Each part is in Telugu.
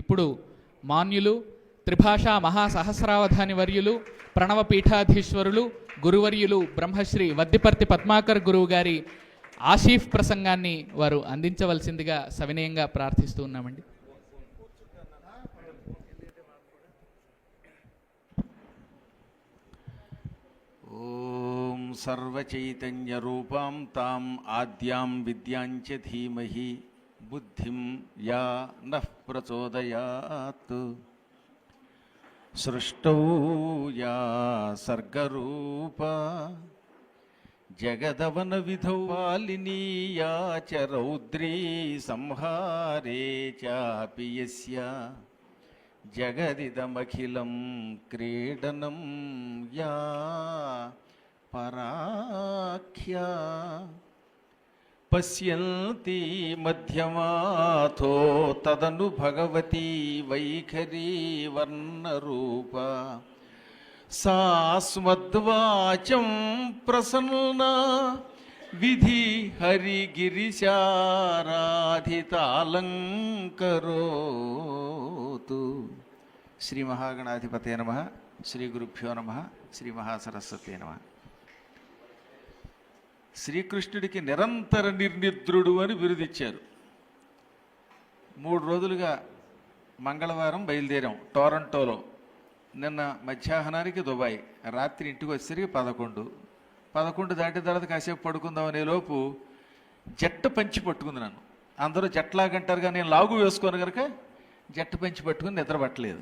ఇప్పుడు మాన్యులు త్రిభాషా మహాసహస్రావధాని వర్యులు ప్రణవ పీఠాధీశ్వరులు గురువర్యులు బ్రహ్మశ్రీ వద్దిపర్తి పద్మాకర్ గురువు గారి ఆషీఫ్ ప్రసంగాన్ని వారు అందించవలసిందిగా సవినయంగా ప్రార్థిస్తూ ఉన్నామండి. ఓం సర్వచైతన్య రూపాం తాం ఆద్యాం విద్యాంచ ధీమహి బుద్ధిం యా నచోదయాత్ ప్రచోదయాత్. సృష్టౌ యా సర్గరూప. జగదవన విధౌ వాలినీయా చ రౌద్రీ సంహారే చాపి యస్య. జగదిదమఖిలం క్రీడనం యా పరాఖ్యా. పశ్యంతి మధ్యమాథో తదను భగవతి వైఖరీ వర్ణరూప సాస్మద్వాచం ప్రసన్న విధి హరిగిరిశారాధితాలంకరోతు శ్రీ మహాగణాధిపతే నమ శ్రీ గురుభ్యో నమ శ్రీ మహాసరస్వతే నమ శ్రీకృష్ణుడికి నిరంతర నిర్నిద్రుడు అని బిరుదిచ్చారు. మూడు రోజులుగా మంగళవారం బయలుదేరాం టోరంటోలో. నిన్న మధ్యాహ్నానికి దుబాయ్ రాత్రి ఇంటికి వచ్చేసరికి పదకొండు. పదకొండు దాటిన తర్వాత కాసేపు పడుకుందామనే లోపు జట్ట పంచి పట్టుకుంది నన్ను. అందరూ జట్లాగంటారు కానీ నేను లాగు వేసుకోను కనుక జట్ట పంచి పట్టుకుని నిద్రపట్టలేదు.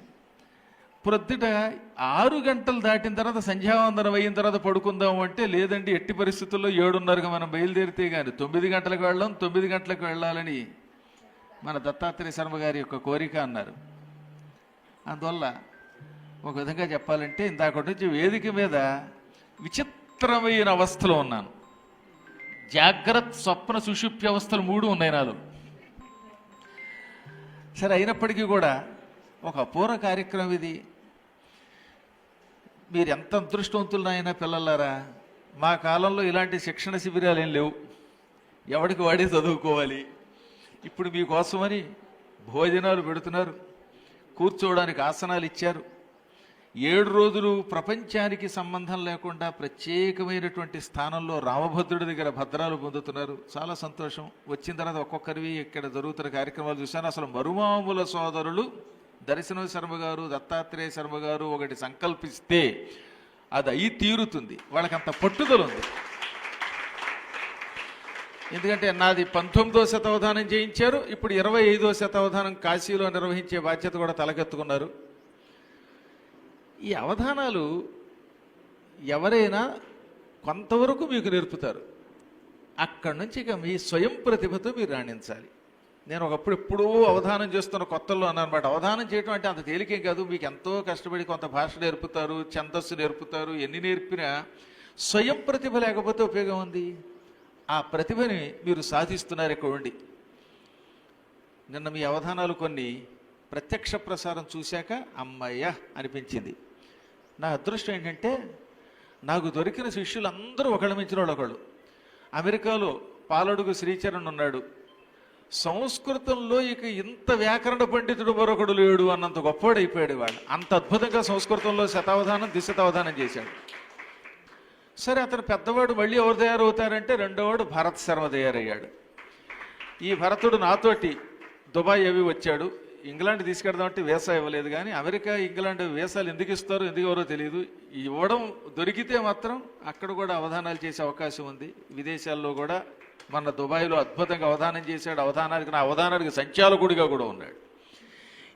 ప్రొద్దుట ఆరు గంటలు దాటిన తర్వాత సంధ్యావందనం అయిన తర్వాత పడుకుందాం అంటే లేదండి ఎట్టి పరిస్థితుల్లో ఏడున్నరగా మనం బయలుదేరితే కానీ తొమ్మిది గంటలకు వెళ్ళాం తొమ్మిది గంటలకు వెళ్ళాలని మన దత్తాత్రేయ శర్మ గారి యొక్క కోరిక అన్నారు. అందువల్ల ఒక విధంగా చెప్పాలంటే ఇందాక నుంచి వేదిక మీద విచిత్రమైన అవస్థలో ఉన్నాను. జాగ్రత్త స్వప్న సుషుప్తి అవస్థలు మూడు ఉన్నాయి నాలో. సరే అయినప్పటికీ కూడా ఒక అపూర్వ కార్యక్రమం ఇది. మీరు ఎంత అదృష్టవంతులైనా పిల్లలారా మా కాలంలో ఇలాంటి శిక్షణ శిబిరాలు ఏం లేవు. ఎవడికి వాడే చదువుకోవాలి. ఇప్పుడు మీకోసమని భోజనాలు పెడుతున్నారు కూర్చోవడానికి ఆసనాలు ఇచ్చారు. ఏడు రోజులు ప్రపంచానికి సంబంధం లేకుండా ప్రత్యేకమైనటువంటి స్థానంలో రామభద్రుడి దగ్గర భద్రాలు పొందుతున్నారు. చాలా సంతోషం. వచ్చిన తర్వాత ఒక్కొక్కరివి ఇక్కడ జరుగుతున్న కార్యక్రమాలు చూశాను. అసలు మరుమాముల సోదరులు దర్శన శర్మ గారు దత్తాత్రేయ శర్మ గారు ఒకటి సంకల్పిస్తే అది అయి తీరుతుంది. వాళ్ళకి అంత పట్టుదల ఉంది ఎందుకంటే నాది పంతొమ్మిదో శతావధానం చేయించారు. ఇప్పుడు ఇరవై ఐదో శతావధానం కాశీలో నిర్వహించే బాధ్యత కూడా తలకెత్తుకున్నారు. ఈ అవధానాలు ఎవరైనా కొంతవరకు మీకు నేర్పుతారు. అక్కడి నుంచి ఇక మీ స్వయం ప్రతిభతో మీరు రాణించాలి. నేను ఒకప్పుడు ఎప్పుడూ అవధానం చేస్తున్న కొత్తల్లో అన్నమాట అవధానం చేయడం అంటే అంత తేలికేం కాదు. మీకు ఎంతో కష్టపడి కొంత భాష నేర్పుతారు ఛందస్సు నేర్పుతారు ఎన్ని నేర్పినా స్వయం ప్రతిభ లేకపోతే ఉపయోగం ఉంది. ఆ ప్రతిభని మీరు సాధిస్తున్నారు ఇక్కడ ఉండి. నిన్న మీ అవధానాలు కొన్ని ప్రత్యక్ష ప్రసారం చూశాక అమ్మయ్య అనిపించింది. నా అదృష్టం ఏంటంటే నాకు దొరికిన శిష్యులు అందరూ ఒకళ్ళ మించిన వాళ్ళు ఒకళ్ళు అమెరికాలో పాలడుగు శ్రీచరణ్ ఉన్నాడు. సంస్కృతంలో ఇక ఇంత వ్యాకరణ పండితుడు మరొకడు లేడు అన్నంత గొప్పవాడైపోయాడు వాడు అంత అద్భుతంగా సంస్కృతంలో శతావధానం దిశతావధానం చేశాడు. సరే అతను పెద్దవాడు మళ్ళీ ఎవరు తయారవుతారంటే రెండోవాడు భరత్ శర్మ తయారయ్యాడు. ఈ భరతుడు నాతోటి దుబాయ్ అవి వచ్చాడు. ఇంగ్లాండ్ తీసుకెడదామంటే వీసా ఇవ్వలేదు కానీ అమెరికా ఇంగ్లాండ్ వీసాలు ఎందుకు ఇస్తారో ఎందుకు ఎవరో తెలియదు ఇవ్వడం దొరికితే మాత్రం అక్కడ కూడా అవధానాలు చేసే అవకాశం ఉంది. విదేశాల్లో కూడా మన దుబాయ్లో అద్భుతంగా అవధానం చేశాడు. అవధానానికి నా అవధానానికి సంచాలకుడిగా కూడా ఉన్నాడు.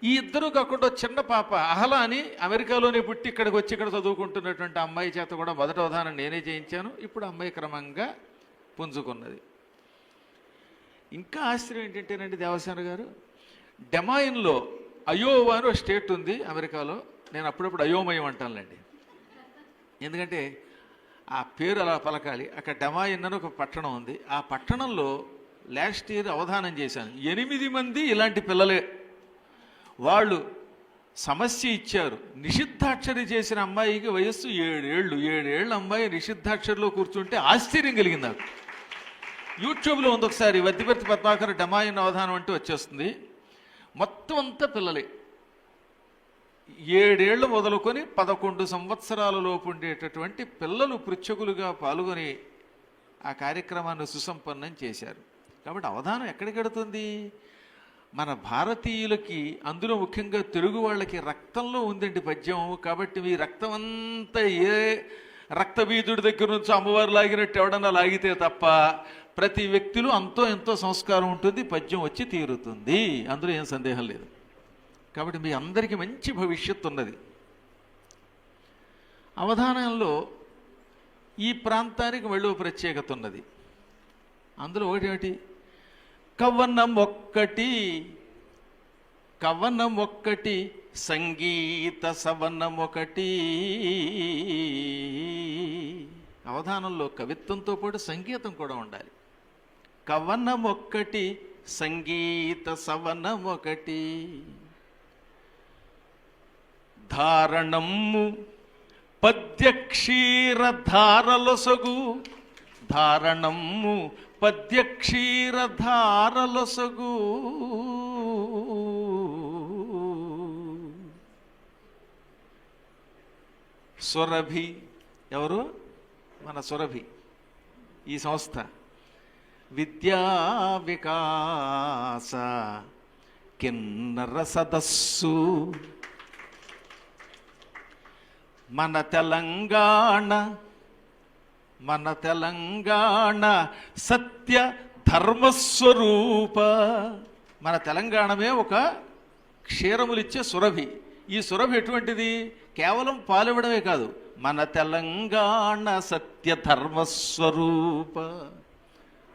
ఈ ఇద్దరు కాకుండా చిన్న పాప అహల అని అమెరికాలోనే పుట్టి ఇక్కడికి వచ్చి ఇక్కడ చదువుకుంటున్నటువంటి అమ్మాయి చేత కూడా మొదట అవధానం నేనే చేయించాను. ఇప్పుడు అమ్మాయి క్రమంగా పుంజుకున్నది. ఇంకా ఆశ్చర్యం ఏంటంటేనండి దేవసేన గారు డెమాయిన్లో అయోవా అని ఒక స్టేట్ ఉంది అమెరికాలో. నేను అప్పుడప్పుడు అయోమయం అంటానులేండి. ఎందుకంటే ఆ పేరు అలా పలకాలి. అక్కడ డెమాయిన్ అని ఒక పట్టణం ఉంది. ఆ పట్టణంలో లాస్ట్ ఇయర్ అవధానం చేశాను. ఎనిమిది మంది ఇలాంటి పిల్లలే. వాళ్ళు సమస్య ఇచ్చారు. నిషిద్ధాక్షరి చేసిన అమ్మాయికి వయస్సు ఏడేళ్ళు ఏడేళ్ళ అమ్మాయి నిషిద్ధాక్షరిలో కూర్చుంటే ఆశ్చర్యం కలిగింది నాకు యూట్యూబ్లో ఉంది ఒకసారి. వద్దిపర్తి పద్మాకర్ డమాయిన్ అవధానం అంటూ వచ్చేస్తుంది. మొత్తం అంతా పిల్లలే. ఏడేళ్ళు మొదలుకొని పదకొండు సంవత్సరాలలోపు ఉండేటటువంటి పిల్లలు పృచ్ఛకులుగా పాల్గొని ఆ కార్యక్రమాన్ని సుసంపన్నం చేశారు. కాబట్టి అవధానం ఎక్కడికెడుతుంది మన భారతీయులకి అందులో ముఖ్యంగా తెలుగు వాళ్ళకి రక్తంలో ఉందండి పద్యం. కాబట్టి మీ రక్తం అంతా ఏ రక్తబీజుడి దగ్గర నుంచి అమ్మవారు లాగినట్టు ఎవడన్నా లాగితే తప్ప ప్రతి వ్యక్తిలో అంతో ఎంతో సంస్కారం ఉంటుంది పద్యం వచ్చి తీరుతుంది. అందులో ఏం సందేహం లేదు. కాబట్టి మీ అందరికీ మంచి భవిష్యత్తు ఉన్నది. అవధానంలో ఈ ప్రాంతానికి మళ్ళీ ప్రత్యేకత ఉన్నది. అందులో ఒకటి ఏమిటి? కవనం ఒక్కటి కవనం ఒక్కటి సంగీత సవనం ఒకటి. అవధానంలో కవిత్వంతో పాటు సంగీతం కూడా ఉండాలి. కవనం ఒక్కటి సంగీత సవనం ఒకటి. ధారణము పద్యక్షీర ధారలొసగు ధారణము పద్యక్షీర ధారలొసగు సురభి ఎవరు? మన సురభి ఈ సంస్థ. విద్యా వికాస. కిన్నర సదస్సు. మన తెలంగాణ మన తెలంగాణ సత్య ధర్మస్వరూప. మన తెలంగాణమే ఒక క్షీరములిచ్చే సురభి. ఈ సురభి ఎటువంటిది? కేవలం పాలివ్వడమే కాదు మన తెలంగాణ సత్య ధర్మస్వరూప.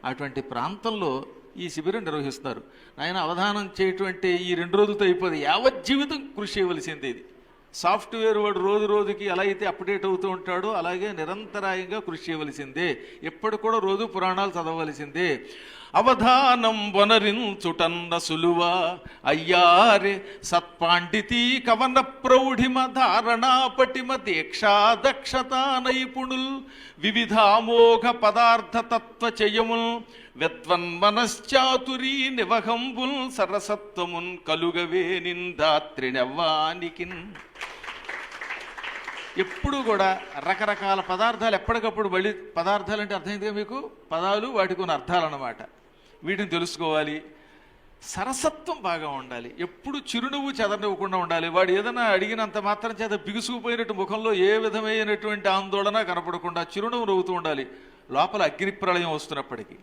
అటువంటి ప్రాంతంలో ఈ శిబిరం నిర్వహిస్తారు ఆయన అవధానం చేయటువంటి ఈ రెండు రోజులతో అయిపోయింది యావజ్జీవితం కృషి చేయవలసింది ఇది. సాఫ్ట్వేర్ వాడు రోజు రోజుకి ఎలా అయితే అప్డేట్ అవుతూ ఉంటాడో అలాగే నిరంతరాయంగా కృషి చేయవలసిందే. ఎప్పటి కూడా రోజు పురాణాలు చదవలసిందే అవధానం వనరించుటన్న సులువ అయ్యారే సత్పాండితి కవన ప్రౌఢిమ ధారణా పటిమ దీక్షా నైపుణుల్ వివిధామోఘ పదార్థ తత్వ చేయముల్. విద్వన్మనశ్చాతురీ నివహంబుల్ సరసత్వమున్ కలుగవే నిందాత్రినవ్వానికి ఎప్పుడు కూడా రకరకాల పదార్థాలు ఎప్పటికప్పుడు మళ్ళీ పదార్థాలు అంటే అర్థమైందిగా మీకు? పదాలు వాటికి కొన్ని అర్థాలు అన్నమాట వీటిని తెలుసుకోవాలి. సరసత్వం బాగా ఉండాలి. ఎప్పుడు చిరునవ్వు చెదరనివ్వకుండా ఉండాలి. వాడు ఏదైనా అడిగినంత మాత్రం చేత బిగుసుకుపోయినట్టు ముఖంలో ఏ విధమైనటువంటి ఆందోళన కనపడకుండా చిరునవ్వు నవ్వుతూ ఉండాలి. లోపల అగ్ని ప్రళయం వస్తున్నప్పటికీ.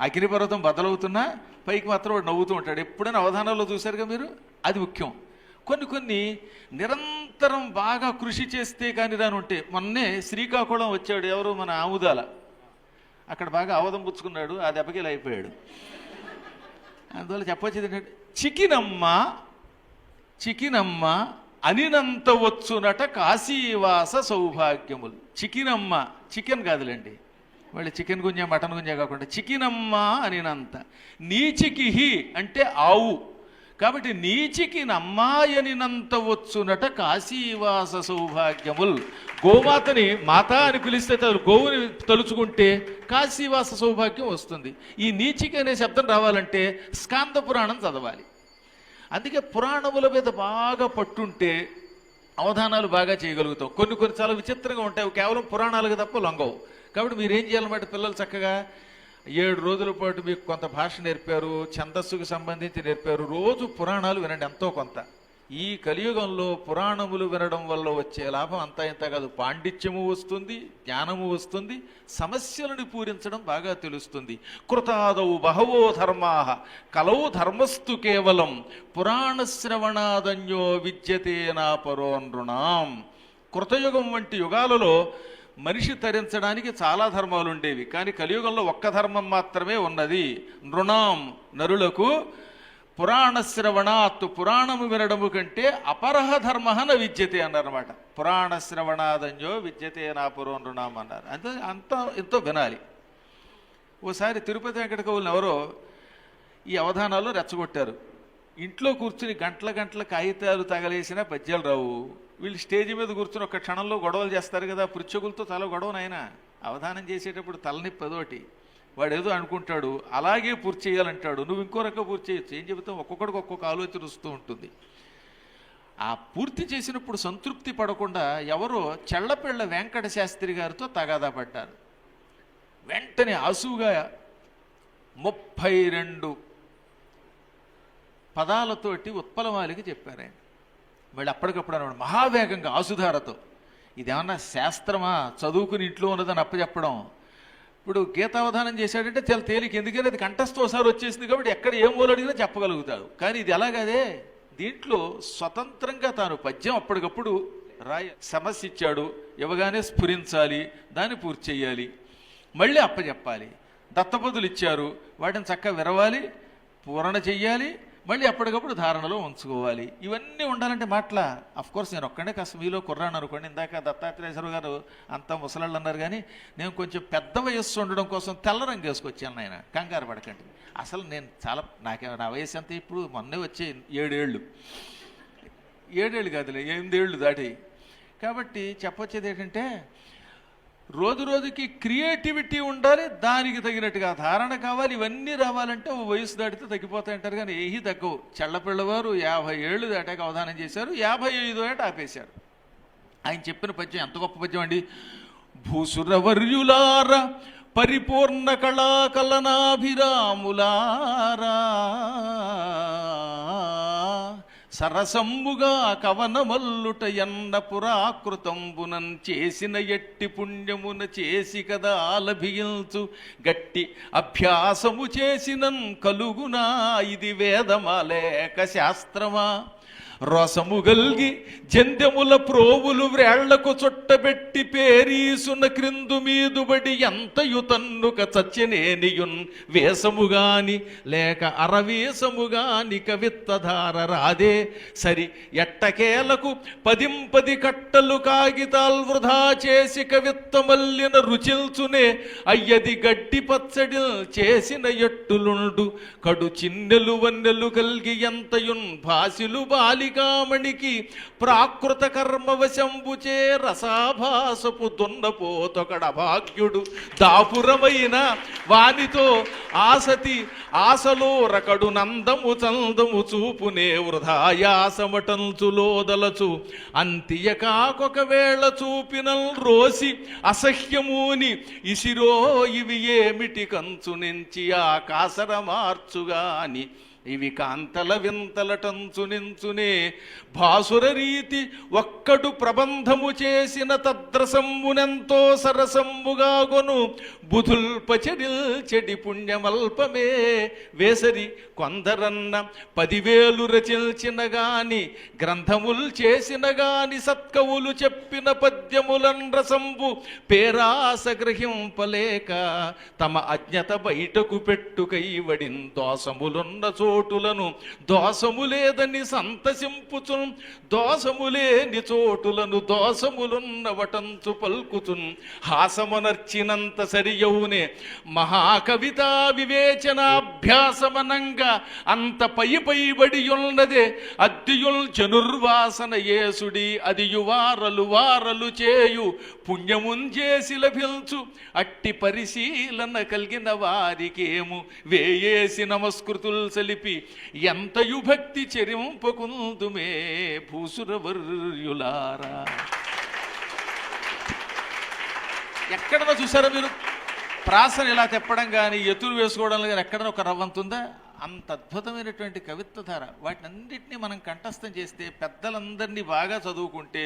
అగ్నిపర్వతం బదలవుతున్నా పైకి మాత్రం వాడు నవ్వుతూ ఉంటాడు. ఎప్పుడైనా అవధానంలో చూశారుగా మీరు? అది ముఖ్యం. కొన్ని కొన్ని నిరంతరం బాగా కృషి చేస్తే కానీ దాని ఉంటే మొన్నే శ్రీకాకుళం వచ్చాడు ఎవరు మన ఆముదాల. అక్కడ బాగా అవధం పుచ్చుకున్నాడు ఆ దెబ్బకి అయిపోయాడు. అందువల్ల చెప్పొచ్చేది ఏంటంటే చికినమ్మ చికినమ్మ అనినంత వచ్చునట కాశీవాస సౌభాగ్యములు. చికినమ్మ చికెన్ కాదులేండి. వాళ్ళు చికెన్ గుంజ మటన్ గుంజ కాకుండా చికినమ్మ అనినంత. నీచికిహి అంటే ఆవు. కాబట్టి నీచికి నమ్మాయనినంత వచ్చునట కాశీవాస సౌభాగ్యముల్. గోమాతని మాత అని పిలిస్తే గోవుని తలుచుకుంటే కాశీవాస సౌభాగ్యం వస్తుంది. ఈ నీచికి అనే శబ్దం రావాలంటే స్కాంద పురాణం చదవాలి. అందుకే పురాణముల మీద బాగా పట్టుంటే అవధానాలు బాగా చేయగలుగుతాం కొన్ని కొన్ని చాలా విచిత్రంగా ఉంటాయి. కేవలం పురాణాలకు తప్ప లొంగవు. కాబట్టి మీరు ఏం చేయాలన్నమాట పిల్లలు చక్కగా? ఏడు రోజుల పాటు మీకు కొంత భాష నేర్పారు ఛందస్సుకు సంబంధించి నేర్పారు. రోజు పురాణాలు వినండి ఎంతో కొంత. ఈ కలియుగంలో పురాణములు వినడం వల్ల వచ్చే లాభం అంతా ఇంత కాదు. పాండిత్యము వస్తుంది జ్ఞానము వస్తుంది సమస్యలను పూరించడం బాగా తెలుస్తుంది. కృతాదౌ బహవో ధర్మా కలౌ ధర్మస్తు కేవలం పురాణ శ్రవణాదన్యో విద్యతే నా పరో నృణాం. కృతయుగం వంటి యుగాలలో మనిషి తరించడానికి చాలా ధర్మాలు ఉండేవి కానీ కలియుగంలో ఒక్క ధర్మం మాత్రమే ఉన్నది. నృణాం నరులకు పురాణ శ్రవణాత్ పురాణము వినడము కంటే అపరహ ధర్మ న విద్యతే అన్నారన్నమాట. పురాణ శ్రవణాదంజో విద్యతే నా పురం నృణాం అన్నారు. అంతే అంత ఎంతో వినాలి. ఓసారి తిరుపతి వెంకట కవులను ఎవరో ఈ అవధానాల్లో రెచ్చగొట్టారు. ఇంట్లో కూర్చుని గంటల గంటల కాగితాలు తగలేసిన పద్యాలు రావు. వీళ్ళు స్టేజ్ మీద కూర్చుని ఒక క్షణంలో గొడవలు చేస్తారు కదా పృచ్చగులతో తల గొడవనైనా అవధానం చేసేటప్పుడు తలనొప్పి అదోటి వాడు ఏదో అనుకుంటాడు అలాగే పూర్తి చేయాలంటాడు నువ్వు ఇంకో రకంగా పూర్తి చేయొచ్చు. ఏం చెబుతాం? ఒక్కొక్కడికి ఒక్కొక్క ఆలోచన వస్తూ ఉంటుంది. ఆ పూర్తి చేసినప్పుడు సంతృప్తి పడకుండా ఎవరో చెళ్ళపిళ్ళ వెంకట శాస్త్రి గారితో తగాదా పడ్డారు. వెంటనే ఆసువుగా ముప్పై రెండు పదాలతోటి ఉత్పలమాలికి చెప్పారు ఆయన. మళ్ళీ అప్పటికప్పుడు అనమాట మహావేగంగా ఆసుధారతో. ఇదేమన్నా శాస్త్రమా? చదువుకుని ఇంట్లో ఉన్నదని అప్పచెప్పడం. ఇప్పుడు గీతావధానం చేశాడంటే చాలా తేలిక ఎందుకంటే అది కంఠస్థ ఒకసారి వచ్చేసింది కాబట్టి ఎక్కడ ఏం మూలు అడిగినా చెప్పగలుగుతాడు. కానీ ఇది ఎలాగదే దీంట్లో స్వతంత్రంగా తాను పద్యం అప్పటికప్పుడు రాయ సమస్య ఇచ్చాడు ఇవ్వగానే స్ఫురించాలి దాన్ని పూర్తి చేయాలి మళ్ళీ అప్పచెప్పాలి. దత్తపదులు ఇచ్చారు. వాటిని చక్కగా విరవాలి పూరణ చెయ్యాలి మళ్ళీ అప్పటికప్పుడు ధారణలో ఉంచుకోవాలి. ఇవన్నీ ఉండాలంటే మాటల అఫ్ కోర్స్ నేను ఒక్కడే కాస్త మీలో కుర్రాను అనుకోండి. ఇందాక దత్తాత్రేశ్వర గారు అంతా ముసలాళ్ళు అన్నారు కానీ నేను కొంచెం పెద్ద వయస్సు ఉండడం కోసం తెల్ల రంగు వేసుకొచ్చాను ఆయన కంగారు పడకండి. అసలు నేను చాలా నాకే నా వయసు ఎంత? ఇప్పుడు మొన్నే వచ్చే ఏడేళ్ళు. ఏడేళ్ళు కాదులే ఎనిమిదేళ్ళు దాటి. కాబట్టి చెప్పొచ్చేది ఏంటంటే రోజు రోజుకి క్రియేటివిటీ ఉండాలి దానికి తగినట్టుగా ధారణ కావాలి ఇవన్నీ రావాలంటే ఓ వయసు దాటితే తగ్గిపోతాయంటారు కానీ ఏహీ తగ్గవు. చెల్లపిల్లవారు యాభై ఏళ్ళు దాటాక అవధానం చేశారు యాభై ఐదు ఏట ఆపేశారు. ఆయన చెప్పిన పద్యం ఎంత గొప్ప పద్యం అండి? భూసురవర్యులార పరిపూర్ణ కళాకలనాభిరాములారా. సరసంబుగా కవనమల్లుట ఎన్న పురాకృతంబునం చేసిన ఎట్టి పుణ్యమున చేసి కదా లభించు గట్టి అభ్యాసము చేసినన్ కలుగునా ఇది వేదమా లేక శాస్త్రమా? రసము గల్గి జందెముల ప్రోవులు వ్రేళ్ళకు చుట్టబెట్టి పేరీసున క్రిందు మీదుబడి ఎంతయు తన్నుక చచ్చనేనియున్ వేసముగాని లేక అరవేసముగాని కవిత్తధార రాదే. సరి ఎట్టకేలకు పదింపది కట్టలు కాగితాల్ వృధా చేసి కవిత్తమల్లిన రుచిల్చునే అయ్యది గడ్డి పచ్చడి చేసిన ఎట్టులుండు. కడు చిన్నెలు వన్నెలు కలిగి ఎంతయున్ భాసిలు బాలి బాలికామణికి ప్రాకృత కర్మవశంబుచే రసాభాసపు దున్నపోతొకడ భాగ్యుడు. దాపురమైన వానితో ఆసతి ఆశలో రకడు నందము చందము చూపునే వృధాయాసమటంచులోదలచు. అంత్య కాకొకవేళ చూపిన రోసి అసహ్యమూని ఇసిరో ఇవి ఏమిటి కంచు నుంచి ఆకాశర మార్చుగాని. ఇవి కాంతల వింతలటంచునించునే భాసుర రీతి ఒక్కడు ప్రబంధము చేసిన తద్రసంబునెంతో సరసంబుగా గొను బుధుల్పచెడిల్ చెడి పుణ్యమల్పమే వేసరి కొందరన్న పదివేలు రచించిన గాని గ్రంథముల్ చేసిన గాని సత్కవులు చెప్పిన పద్యములన్ రసంబు పేరాస గ్రహింపలేక తమ అజ్ఞత బయటకు పెట్టుకై పెట్టుకైవడిన్ దోసములున్న చోటులను దోషము లేదని సంతసింపుచున్ దోషము లేని చోటులను దోసములున్న వటంచు పల్కుచున్. హాసమునర్చినంత సరియవునే మహాకవిత వివేచనాభ్యాసమనంగా అంత పై పైబడి ఉన్నదే అద్దియుల్ చనుర్వాసన యేసుడి అదియువారలు వారలు వారలు చేయు పుణ్యముంజేసి లభించు అట్టి పరిశీలన కలిగిన వారికేము వేయేసి నమస్కృతులు సలిపి ఎంతయు భక్తి చెరింపకుందుమే భూసురవర్యులారా. ఎక్కడన్నా చూసారా మీరు? ప్రాసను ఇలా తెప్పడం కానీ ఎతులు వేసుకోవడం కానీ ఎక్కడన్నా ఒక రవ్వంతుందా అంత అద్భుతమైనటువంటి కవిత్వధార వాటిని అన్నింటినీ మనం కంఠస్థం చేస్తే పెద్దలందరినీ బాగా చదువుకుంటే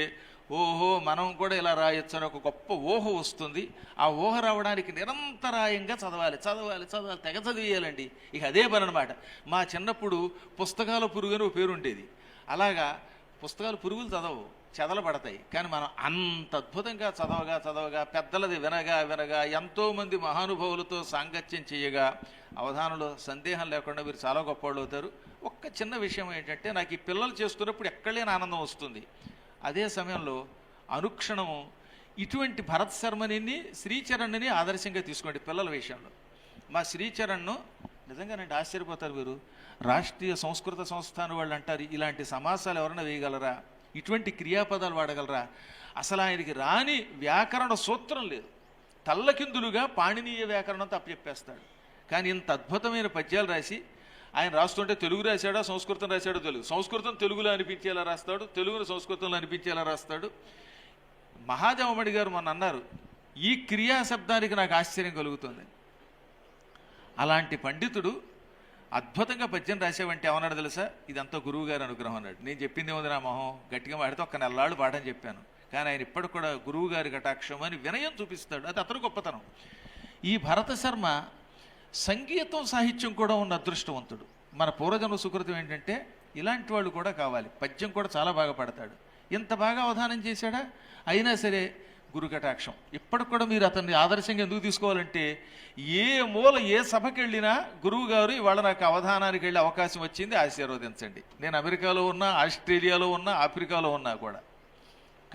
ఓహో మనం కూడా ఇలా రాయొచ్చు అని ఒక గొప్ప ఊహ వస్తుంది. ఆ ఊహ రావడానికి నిరంతరాయంగా చదవాలి చదవాలి చదవాలి తెగ చదివేయాలండి. ఇక అదే పని అనమాట మా చిన్నప్పుడు పుస్తకాల పురుగు అని ఒక పేరు ఉండేది. అలాగా పుస్తకాలు పురుగులు చదవవు చెదలబడతాయి కానీ మనం అంత అద్భుతంగా చదవగా చదవగా పెద్దలది వినగా వినగా ఎంతోమంది మహానుభావులతో సాంగత్యం చేయగా అవధానంలో సందేహం లేకుండా మీరు చాలా గొప్పవాళ్ళు అవుతారు. ఒక్క చిన్న విషయం ఏంటంటే నాకు ఈ పిల్లలు చేస్తున్నప్పుడు ఎక్కడలేని ఆనందం వస్తుంది. అదే సమయంలో అనుక్షణము ఇటువంటి భరత్ శర్మని శ్రీచరణ్ని ఆదర్శంగా తీసుకోండి పిల్లల విషయంలో. మా శ్రీచరణ్ను నిజంగానండి ఆశ్చర్యపోతారు మీరు. రాష్ట్రీయ సంస్కృత సంస్థానం వాళ్ళు అంటారు ఇలాంటి సమాసాలు ఎవరైనా వేయగలరా? ఇటువంటి క్రియాపదాలు వాడగలరా? అసలు ఆయనకి రాని వ్యాకరణ సూత్రం లేదు. తల్లకిందులుగా పాణినీయ వ్యాకరణంతో అప్పచెప్పేస్తాడు కానీ ఇంత అద్భుతమైన పద్యాలు రాసి ఆయన రాస్తుంటే తెలుగు రాశాడా సంస్కృతం రాశాడో తెలుగు సంస్కృతం తెలుగులో అనిపించేలా రాస్తాడు తెలుగును సంస్కృతంలో అనిపించేలా రాస్తాడు. మహాజమ్మడి గారు మొన్న అన్నారు ఈ క్రియా శబ్దానికి నాకు ఆశ్చర్యం కలుగుతుంది. అలాంటి పండితుడు అద్భుతంగా పద్యం రాసేవంటే ఏమన్నాడు తెలుసా? ఇదంతా గురువు గారి అనుగ్రహం అన్నాడు. నేను చెప్పింది ఏముంది నా మొహం? గట్టిగా వాడితే ఒక్క నెలలాళ్ళు పాఠం చెప్పాను. కానీ ఆయన ఇప్పటికి కూడా గురువు గారి కటాక్షం అని వినయం చూపిస్తాడు. అది అతను గొప్పతనం. ఈ భరత శర్మ సంగీతం సాహిత్యం కూడా ఉన్న అదృష్టవంతుడు. మన పూర్వజన్మ సుకృతం ఏంటంటే ఇలాంటి వాళ్ళు కూడా కావాలి. పద్యం కూడా చాలా బాగా పడతాడు. ఇంత బాగా అవధానం చేశాడా? అయినా సరే గురు కటాక్షం ఇప్పటికి కూడా మీరు అతన్ని ఆదర్శంగా ఎందుకు తీసుకోవాలంటే ఏ మూల ఏ సభకి వెళ్ళినా గురువు గారు ఇవాళ నాకు అవధానానికి వెళ్ళే అవకాశం వచ్చింది ఆశీర్వదించండి. నేను అమెరికాలో ఉన్నా ఆస్ట్రేలియాలో ఉన్నా ఆఫ్రికాలో ఉన్నా కూడా.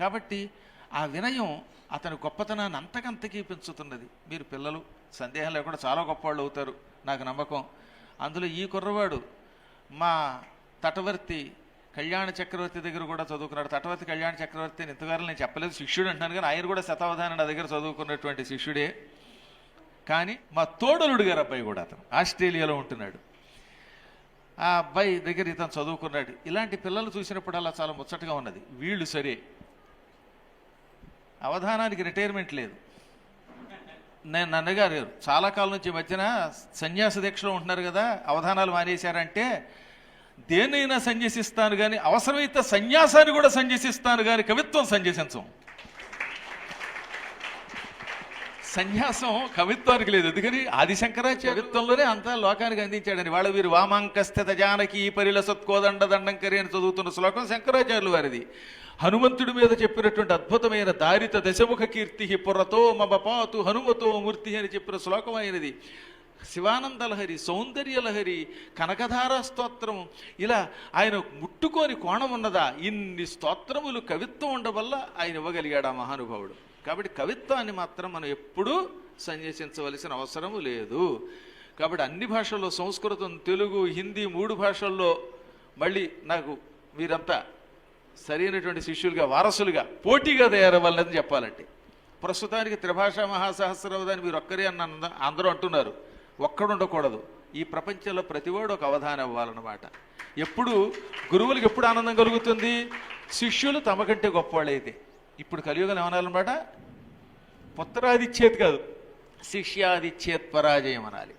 కాబట్టి ఆ వినయం అతని గొప్పతనాన్ని అంతకంతకీ పెంచుతున్నది. మీరు పిల్లలు సందేహం లేకుండా చాలా గొప్పవాళ్ళు అవుతారు నాకు నమ్మకం. అందులో ఈ కుర్రవాడు మా తటవర్తి కళ్యాణ చక్రవర్తి దగ్గర కూడా చదువుకున్నాడు. తటవర్తి కళ్యాణ చక్రవర్తి అని ఇంతవరకు నేను చెప్పలేదు. శిష్యుడు అంటున్నాను కానీ ఆయన కూడా శతావధాన నా దగ్గర చదువుకున్నటువంటి శిష్యుడే. కానీ మా తోడలుడు గారు అబ్బాయి కూడా అతను ఆస్ట్రేలియాలో ఉంటున్నాడు. ఆ అబ్బాయి దగ్గర ఇతను చదువుకున్నాడు. ఇలాంటి పిల్లలు చూసినప్పుడల్లా చాలా ముచ్చటగా ఉన్నది. వీళ్ళు సరే. అవధానానికి రిటైర్మెంట్ లేదు. నేను నన్నుగారు చాలా కాలం నుంచి మధ్యన సన్యాస దీక్షలో ఉంటున్నారు కదా అవధానాలు మానేశారంటే దేనైనా సన్యసిస్తాను కానీ అవసరమైతే సన్యాసాన్ని కూడా సన్యసిస్తాను కానీ కవిత్వం సన్యసించం. సన్యాసం కవిత్వానికి లేదు. ఎందుకని? ఆదిశంకరాచార్య కవిత్వంలోనే అంతా లోకానికి అందించాడని వాళ్ళ వీరు వామాంకస్థిత జానకి పరిల సత్కోదండ దండంకరి అని చదువుతున్న శ్లోకం శంకరాచార్యులు వారిది. హనుమంతుడి మీద చెప్పినటువంటి అద్భుతమైన దారిత దశముఖ కీర్తి పురతో మమపాతు హనుమతో మూర్తి అని చెప్పిన శ్లోకం అయినది. శివానందలహరి సౌందర్యలహరి కనకధార స్తోత్రం ఇలా ఆయన ముట్టుకోని కోణం ఉన్నదా? ఇన్ని స్తోత్రములు కవిత్వం ఉండవల్ల ఆయన ఇవ్వగలిగాడు ఆ మహానుభావుడు. కాబట్టి కవిత్వాన్ని మాత్రం మనం ఎప్పుడూ సన్యసించవలసిన అవసరము లేదు. కాబట్టి అన్ని భాషల్లో సంస్కృతం తెలుగు హిందీ మూడు భాషల్లో మళ్ళీ నాకు మీరంతా సరైనటువంటి శిష్యులుగా వారసులుగా పోటీగా తయారవ్వాలని చెప్పాలంటే. ప్రస్తుతానికి త్రిభాషా మహాసహస్రవదాన్ని మీరు ఒక్కరే అన్న అందరూ అంటున్నారు. ఒక్కడుండకూడదు. ఈ ప్రపంచంలో ప్రతివాడు ఒక అవధానం ఇవ్వాలన్నమాట ఎప్పుడు గురువులకు ఎప్పుడు ఆనందం కలుగుతుంది? శిష్యులు తమకంటే గొప్పవాళ్ళైతే. ఇప్పుడు కలియుగం ఏమనాలన్నమాట? పుత్రాదిచ్చేత్ కాదు. శిష్యాదిచ్చేత్ పరాజయం అనాలి.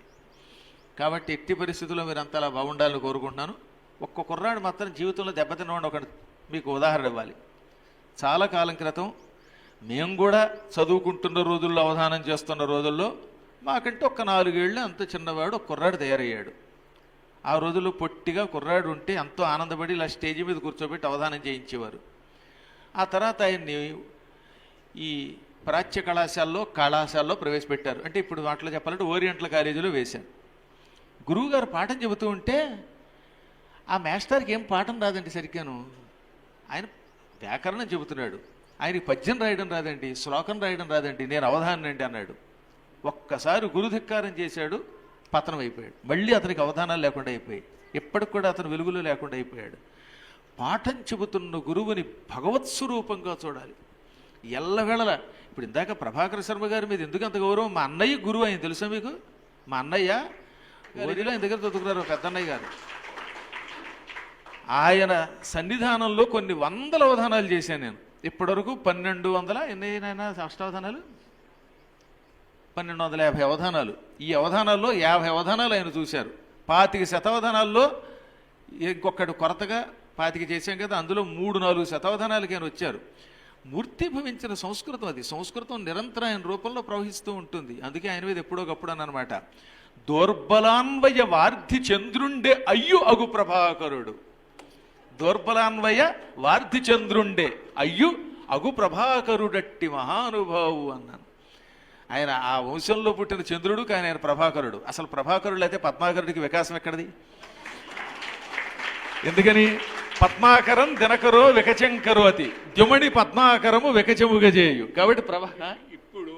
కాబట్టి ఎట్టి పరిస్థితుల్లో మీరు అలా బాగుండాలని కోరుకుంటున్నాను. ఒక్క కుర్రాడు మాత్రం జీవితంలో దెబ్బతిన్నవాడు ఒకటి మీకు ఉదాహరణ ఇవ్వాలి. చాలా కాలం క్రితం మేము కూడా చదువుకుంటున్న రోజుల్లో అవధానం చేస్తున్న రోజుల్లో మాకంటే ఒక్క నాలుగేళ్ళు అంత చిన్నవాడు కుర్రాడు తయారయ్యాడు. ఆ రోజుల్లో పొట్టిగా కుర్రాడు ఉంటే ఎంతో ఆనందపడి ఇలా స్టేజీ మీద కూర్చోబెట్టి అవధానం చేయించేవారు. ఆ తర్వాత ఆయన్ని ఈ ప్రాచ్య కళాశాలలో కళాశాలలో ప్రవేశపెట్టారు. అంటే ఇప్పుడు వాటిలో చెప్పాలంటే ఓరియంటల్ కాలేజీలో వేశారు. గురువుగారు పాఠం చెబుతూ ఉంటే ఆ మాస్టర్కి ఏం పాఠం రాదండి సరిగ్గాను. ఆయన వ్యాకరణం చెబుతున్నాడు. ఆయనకి పద్యం రాయడం రాదండి శ్లోకం రాయడం రాదండి నేను అవధానండి అన్నాడు. ఒక్కసారి గురుధిక్కారం చేశాడు పతనం అయిపోయాడు. మళ్ళీ అతనికి అవధానాలు లేకుండా అయిపోయాయి. ఇప్పటికి కూడా అతను వెలుగులో లేకుండా అయిపోయాడు. పాఠం చెబుతున్న గురువుని భగవత్ స్వరూపంగా చూడాలి. ఎల్లవేళలా ఇప్పుడు ఇందాక ప్రభాకర శర్మ గారి మీద ఎందుకు అంత గౌరవం? మా అన్నయ్య గురువు ఆయన తెలుసా మీకు? మా అన్నయ్య ఊరిలో ఆయన దగ్గర చదువుకున్నారు పెద్దన్నయ్య గారు. ఆయన సన్నిధానంలో కొన్ని వందల అవధానాలు చేశాను నేను. ఇప్పటివరకు పన్నెండు వందల ఎన్నైనా అష్టావధానాలు పన్నెండు వందల యాభై అవధానాలు. ఈ అవధానాల్లో యాభై అవధానాలు ఆయన చూశారు. పాతిక శతావధానాల్లో ఇంకొకటి కొరతగా పాతిక చేశాం కదా అందులో మూడు నాలుగు శతావధానాలకి ఆయన వచ్చారు. మూర్తి భవించిన సంస్కృతం అది. సంస్కృతం నిరంతరం ఆయన రూపంలో ప్రవహిస్తూ ఉంటుంది. అందుకే ఆయన మీద ఎప్పుడో ఒకప్పుడు అనమాట దౌర్బలాన్వయ వార్ధి చంద్రుండే అయ్యు అగు ప్రభాకరుడు. దౌర్బలాన్వయ వార్ధి చంద్రుండే అయ్యు అగు ప్రభాకరుడట్టి మహానుభావు అన్నాను. ఆయన ఆ వంశంలో పుట్టిన చంద్రుడు కానీ ఆయన ప్రభాకరుడు. అసలు ప్రభాకరుడు అయితే పద్మాకరుడికి వికాసం ఎక్కడిది? ఎందుకని? పద్మాకరం దినకరో వికచంకరో అతి. ద్యుమణి పద్మాకరము వికచముగజేయు కాబట్టి ప్రభా ఇప్పుడు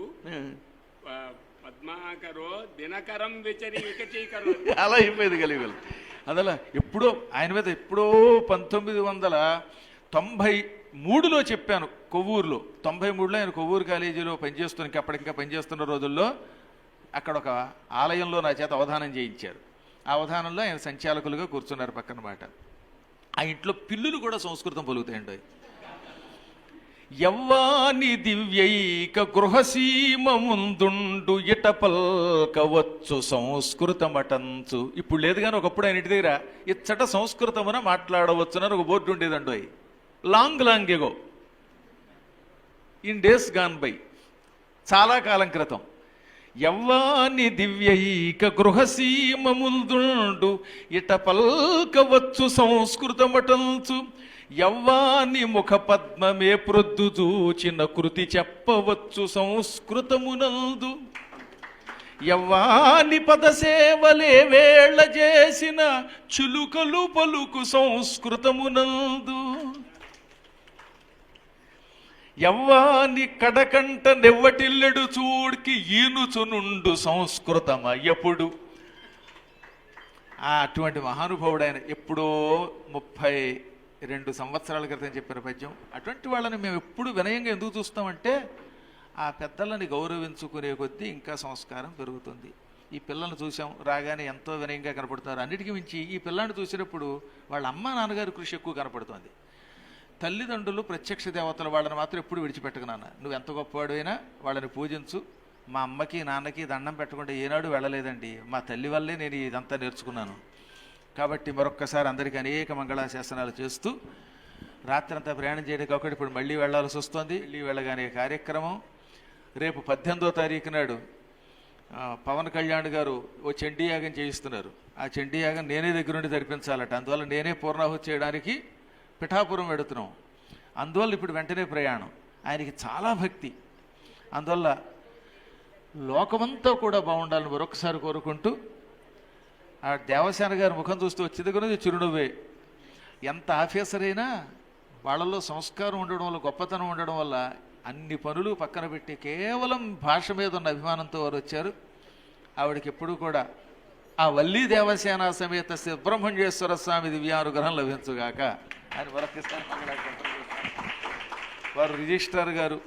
పద్మాకరో దినకరం విచరి వికచీకరో. అలా అయిపోయింది కలియుగలు అందులో ఎప్పుడో ఆయన మీద ఎప్పుడో పంతొమ్మిది వందల తొంభై మూడులో చెప్పాను కొవ్వూరులో. తొంభై మూడులో ఆయన కొవ్వూరు కాలేజీలో పనిచేస్తున్న అప్పటికింకా పనిచేస్తున్న రోజుల్లో అక్కడ ఒక ఆలయంలో నా చేత అవధానం చేయించారు. ఆ అవధానంలో ఆయన సంచాలకులుగా కూర్చున్నారు పక్కన మాట. ఆ ఇంట్లో పిల్లులు కూడా సంస్కృతం పలుకుతాయండి. యవ్వాని దివ్యైక గృహసీమ ముందుండు ఇట పల్కవచ్చు సంస్కృతమటంచు. ఇప్పుడు లేదు కానీ ఒకప్పుడు ఆయన ఇంటి దగ్గర ఇచ్చట సంస్కృతమున మాట్లాడవచ్చునని ఒక బోర్డు ఉండేదండి long long ago. In days gone by. చాలా కాలం క్రితం. యవ్వాని దివ్యైక గృహసీమ ముందుండు ఇట పల్కవచ్చు సంస్కృతమటంచు. యవ్వాని ముఖ పద్మమే ప్రొద్దు చూచిన కృతి చెప్పవచ్చు సంస్కృతమునందు. యవ్వాని పదసేవలే వేళ చేసిన చులుకలు పలుకు సంస్కృతమునందు. యవ్వాని కడకంట నెవ్వటిల్లెడు చూడికి ఈనుచునుండు సంస్కృతమ ఎప్పుడు? ఆ అటువంటి మహానుభావుడు ఆయన ఎప్పుడో ముప్పై రెండు సంవత్సరాల క్రితం చెప్పిన పద్యం. అటువంటి వాళ్ళని మేము ఎప్పుడు వినయంగా ఎందుకు చూస్తామంటే ఆ పెద్దలని గౌరవించుకునే కొద్దీ ఇంకా సంస్కారం పెరుగుతుంది. ఈ పిల్లల్ని చూసాం రాగానే ఎంతో వినయంగా కనపడుతున్నారు. అన్నిటికీ మించి ఈ పిల్లని చూసినప్పుడు వాళ్ళ అమ్మ నాన్నగారి కృషి ఎక్కువ కనపడుతుంది. తల్లిదండ్రులు ప్రత్యక్ష దేవతలు వాళ్ళని మాత్రం ఎప్పుడు విడిచిపెట్టుకున్నాను నువ్వు ఎంత గొప్పవాడైనా వాళ్ళని పూజించు. మా అమ్మకి నాన్నకి దండం పెట్టకుండా ఏనాడు వెళ్ళలేదండి. మా తల్లి వల్లే నేను ఇదంతా నేర్చుకున్నాను. కాబట్టి మరొక్కసారి అందరికీ అనేక మంగళాశాసనాలు చేస్తూ రాత్రంతా ప్రయాణం చేయడానికి ఒకటి ఇప్పుడు మళ్ళీ వెళ్ళాల్సి వస్తుంది. మళ్ళీ వెళ్ళగానే కార్యక్రమం. రేపు పద్దెనిమిదో తారీఖు నాడు పవన్ కళ్యాణ్ గారు ఓ చండీయాగం చేయిస్తున్నారు. ఆ చండీయాగం నేనే దగ్గరుండి జరిపించాలట. అందువల్ల నేనే పూర్ణాహుతి చేయడానికి పిఠాపురం వెడుతున్నాం. అందువల్ల ఇప్పుడు వెంటనే ప్రయాణం. ఆయనకి చాలా భక్తి. అందువల్ల లోకమంతా కూడా బాగుండాలని మరొకసారి కోరుకుంటూ ఆ దేవసేన గారి ముఖం చూస్తూ వచ్చేది కూడా చిరునవ్వే. ఎంత ఆఫీసర్ అయినా వాళ్ళలో సంస్కారం ఉండడం వల్ల గొప్పతనం ఉండడం వల్ల అన్ని పనులు పక్కన పెట్టి కేవలం భాష మీద ఉన్న అభిమానంతో వారు వచ్చారు. ఆవిడకి ఎప్పుడూ కూడా ఆ వల్లీ దేవసేన సమేత సుబ్రహ్మణ్యేశ్వర స్వామి దివ్యానుగ్రహం లభించుగాక. అని మరొకసారి వారు రిజిస్ట్రార్ గారు.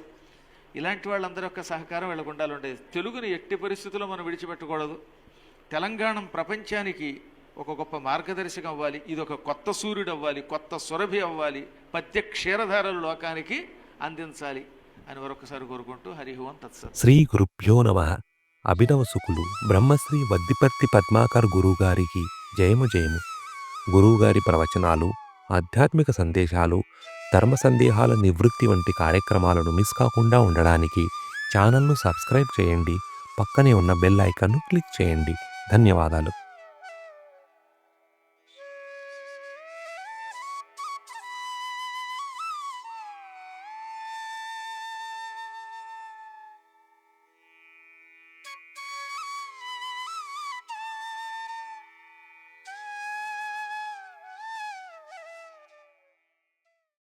ఇలాంటి వాళ్ళందరి యొక్క సహకారం వీళ్ళకు ఉండాలి. ఉండేది తెలుగుని ఎట్టి పరిస్థితుల్లో మనం విడిచిపెట్టకూడదు. తెలంగాణ ప్రపంచానికి ఒక గొప్ప మార్గదర్శకం అవ్వాలి ఇది ఒక కొత్త సూర్యుడు అవ్వాలి కొత్త సురభి అవ్వాలి పద్య క్షీరధారలు లోకానికి అందించాలి అని మరొకసారి కోరుకుంటూ హరిహోం తత్స శ్రీ గురుభ్యో నమ. అభినవ సుకులు బ్రహ్మశ్రీ వద్దిపర్తి పద్మాకర్ గురువుగారికి జయము జయము. గురువుగారి ప్రవచనాలు ఆధ్యాత్మిక సందేశాలు ధర్మ సందేహాల నివృత్తి వంటి కార్యక్రమాలను మిస్ కాకుండా ఉండడానికి ఛానల్ను సబ్స్క్రైబ్ చేయండి. పక్కనే ఉన్న బెల్ ఐకాన్ను క్లిక్ చేయండి. ధన్యవాదాలు.